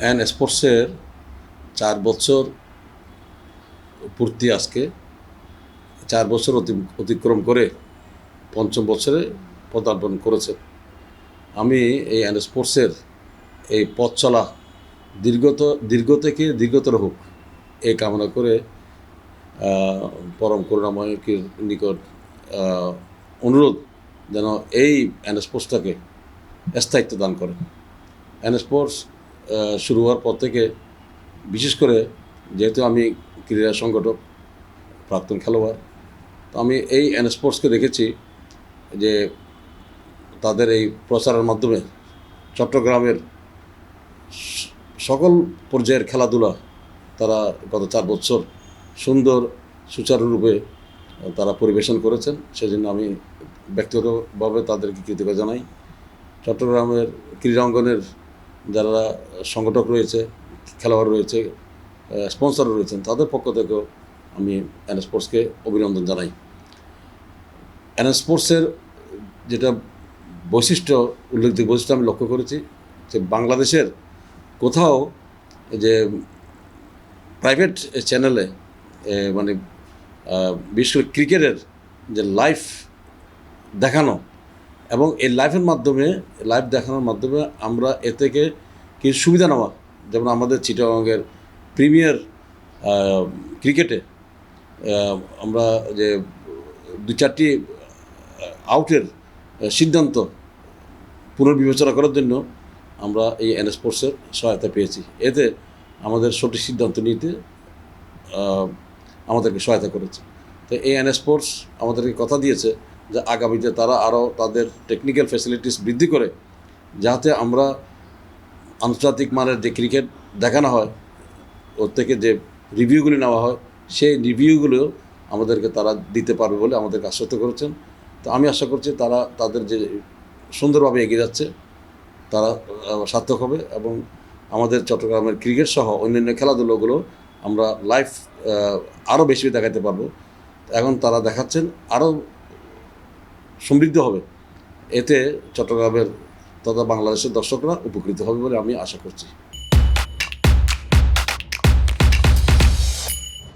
An স্পোর্টসের চার বছর পূর্তি আজকে চার বছর অতি- অতিক্রম করে পঞ্চম বছরে পদার্পণ করেছে। আমি এই অ্যান স্পোর্টসের এই পথ চলা দীর্ঘত দীর্ঘ থেকে দীর্ঘতর হোক এই কামনা করে পরম করুণাময়কের নিকট অনুরোধ যেন এই অ্যান স্পোর্টসটাকে স্থায়িত্ব দান করে। অ্যান স্পোর্টস আহ, শুরু হওয়ার পর থেকে, বিশেষ করে যেহেতু আমি ক্রীড়া সংগঠক, প্রাক্তন খেলোয়াড়, তো আমি এই অ্যান স্পোর্টসকে দেখেছি যে তাদের এই প্রচারের মাধ্যমে চট্টগ্রামের সকল পর্যায়ের খেলাধুলা তারা গত চার বছর সুন্দর, সুচারুরূপে তারা পরিবেশন করেছেন। সেজন্য আমি ব্যক্তিগতভাবে তাদেরকে কৃতজ্ঞতা জানাই। চট্টগ্রামের ক্রীড়া অঙ্গনের যারা সংগঠক রয়েছে, খেলোয়াড় রয়েছে স্পন্সর রয়েছেন, তাদের পক্ষ থেকেও আমি এন স্পোর্টসকে অভিনন্দন জানাই। এন স্পোর্টসের যেটা বৈশিষ্ট্য, উল্লেখযোগ্য বৈশিষ্ট্য আমি লক্ষ্য করেছি, যে বাংলাদেশের কোথাও যে প্রাইভেট চ্যানেলে মানে করে ক্রিকেটের যে লাইফ দেখানো এবং এই লাইভের মাধ্যমে লাইভ দেখানোর মাধ্যমে আমরা এ থেকে কিছু সুবিধা নেওয়া? যেমন আমাদের চিটাগাংয়ের প্রিমিয়ার ক্রিকেটে আমরা যে দু চারটি আউটের সিদ্ধান্ত পুনর্বিবেচনা করার জন্য আমরা এই এন স্পোর্টসের সহায়তা পেয়েছি। এতে আমাদের সঠিক সিদ্ধান্ত নিতে আমাদেরকে সহায়তা করেছে। তো এই এন স্পোর্টস আমাদেরকে কথা দিয়েছে যে আগামীতে তারা আরও তাদের টেকনিক্যাল ফ্যাসিলিটিস বৃদ্ধি করে, যাতে আমরা আন্তর্জাতিক মানের যে ক্রিকেট দেখানো হয়, ওর থেকে যে রিভিউগুলি নেওয়া হয়, সেই রিভিউগুলো আমাদেরকে তারা দিতে পারবে বলে আমাদেরকে আশ্বস্ত করেছেন। তো আমি আশা করছি তারা তাদের যে সুন্দরভাবে এগিয়ে যাচ্ছে, তারা সার্থক হবে এবং আমাদের চট্টগ্রামের ক্রিকেট সহ অন্যান্য খেলাধুলোগুলো আমরা লাইভ আরও বেশি দেখাতে পারব। এখন তারা দেখাচ্ছেন আরও সমৃদ্ধ হবে। এতে চট্টগ্রামের তথা বাংলাদেশের দর্শকরা উপকৃত হবে বলে আমি আশা করছি।